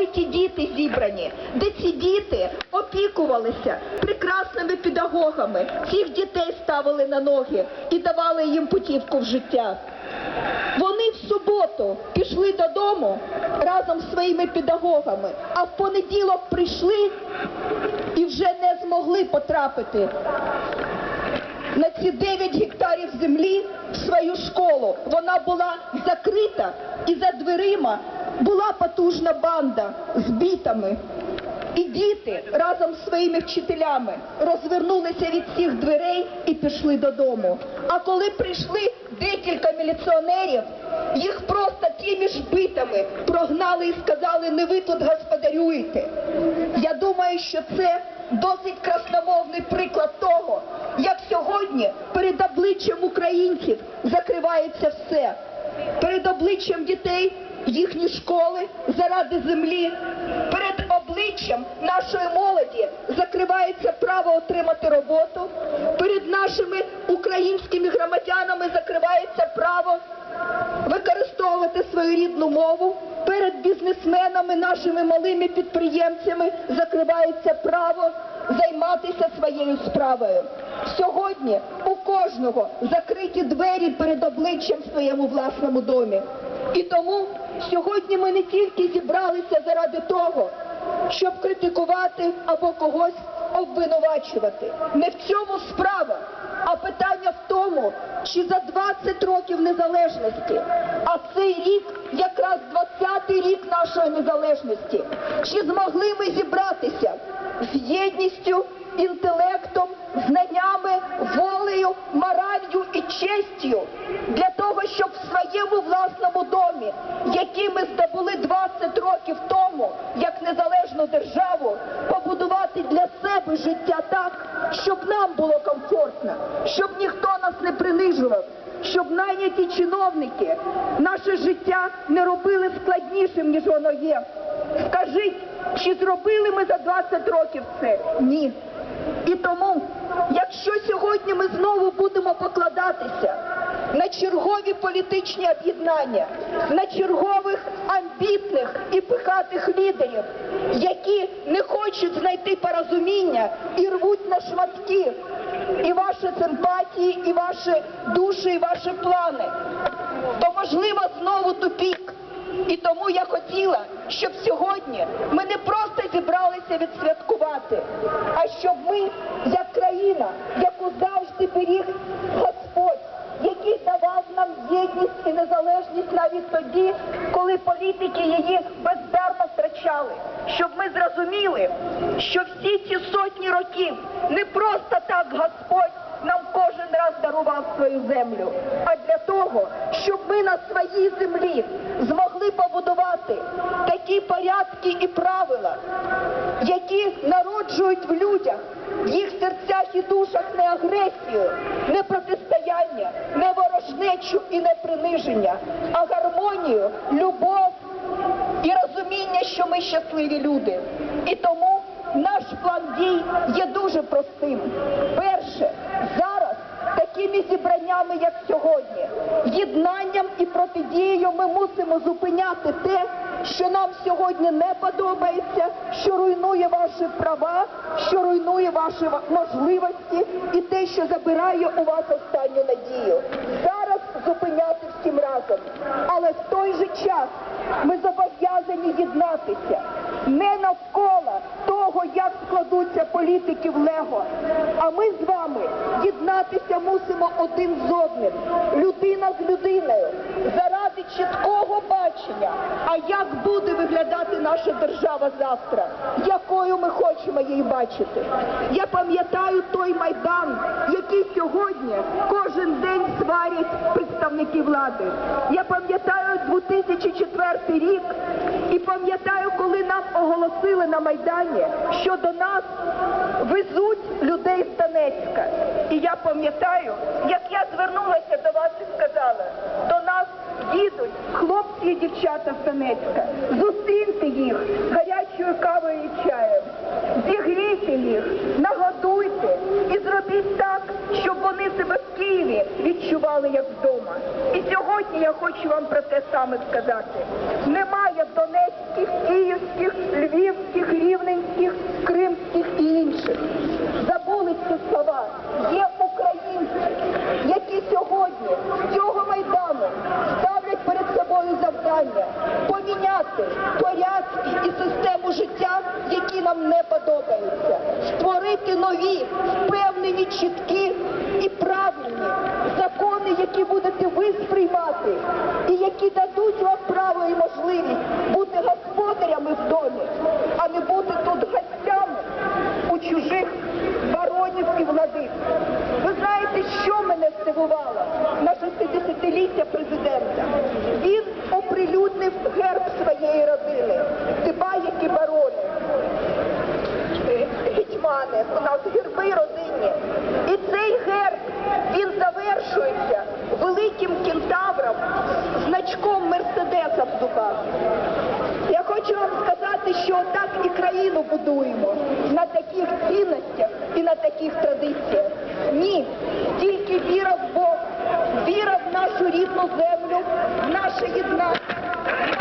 талановиті діти зібрані, де ці діти опікувалися прекрасними педагогами, цих дітей ставили на ноги і давали їм путівку в життя. Вони в суботу пішли додому разом з своїми педагогами, а в понеділок прийшли і вже не змогли потрапити на ці 9 гектарів землі свою школу. Вона була закрита і за дверима була потужна банда з бітами. І діти разом з своїми вчителями розвернулися від цих дверей і пішли додому. А коли прийшли декілька міліціонерів, їх просто тими ж битами прогнали і сказали, не ви тут господарюєте. Я думаю, що це досить красномовний приклад того, сьогодні перед обличчям українців закривається все. Перед обличчям дітей їхні школи заради землі, перед обличчям нашої молоді закривається право отримати роботу, перед нашими українськими громадянами закривається право використовувати свою рідну мову. Перед бізнесменами, нашими малими підприємцями закривається право займатися своєю справою. Сьогодні у кожного закриті двері перед обличчям в своєму власному домі. І тому сьогодні ми не тільки зібралися заради того, щоб критикувати або когось обвинувачувати. Не в цьому справа, а питання в тому, чи за 20 років незалежності, а цей рік якраз 20-й рік нашої незалежності, чи змогли ми зібратися з єдністю, інтелектом, знаннями, волею, моралью і честю для того, щоб в своєму власному домі, який ми здобули 20 років тому, як незалежну державу, побудувати для себе життя так, щоб нам було комфортно, щоб ніхто нас не принижував, щоб найняті чиновники наше життя не робили складнішим, ніж воно є. Скажіть, чи зробили ми за 20 років це? Ні. І тому, якщо сьогодні ми знову будемо покладатися на чергові політичні об'єднання, на чергових амбітних і пихатих лідерів, які не хочуть знайти порозуміння і рвуть на шматки і ваші симпатії, і ваші душі, і ваші плани, то можливо знову тупік. І тому я хотіла, щоб сьогодні ми не просто зібралися відсвяткувати, а щоб ми, як країна, яку завжди беріг Господь, який давав нам єдність і незалежність навіть тоді, коли політики її бездарно втрачали, щоб ми зрозуміли, що всі ці сотні років не просто так Господь нам кожен раз дарував свою землю, а для того, щоб ми на своїй землі змогли побудувати такі порядки і правила, які народжують в людях, в їх серцях і душах не агресію, не протистояння, не ворожнечу і не приниження, а гармонію, любов і розуміння, що ми щасливі люди. І тому наш план дій є дуже простим. Перше, зараз такими зібраннями, як сьогодні, єднанням і протидією ми мусимо зупиняти те, що нам сьогодні не подобається, що руйнує ваші права, що руйнує ваші можливості і те, що забирає у вас останню надію. Зупиняти всім разом. Але в той же час ми зобов'язані єднатися не навколо того, як складуться політики в Лего. А ми з вами єднатися мусимо один з одним, людина з людиною, заради чіткого бачення. А як буде виглядати наша держава завтра? Якою ми хочемо її бачити? Я пам'ятаю той майдан, який сьогодні кожен день сварять представники влади. Я пам'ятаю 2004 рік і пам'ятаю, коли нам оголосили на майдані, що до нас везуть людей з Донецька. І я пам'ятаю, як я звернулася до вас і сказала, до нас їдуть хлопці і дівчата з Донецька. Зустріньте їх гарячою кавою і чаєм. Зігрійте їх, нагодуйте і зробіть так, щоб вони себе Києві відчували як вдома. І сьогодні я хочу вам про те саме сказати. Немає донецьких київських, львівських, рівненських, кримських і інших. Забули ці слова. Є українці, які сьогодні з цього майдану ставлять перед собою завдання поміняти порядки і систему життя, які нам не подобаються, створити нові, впевнені, чіткі традиція. Ні, тільки віра в Бог, віра в нашу рідну землю, в наше єднання.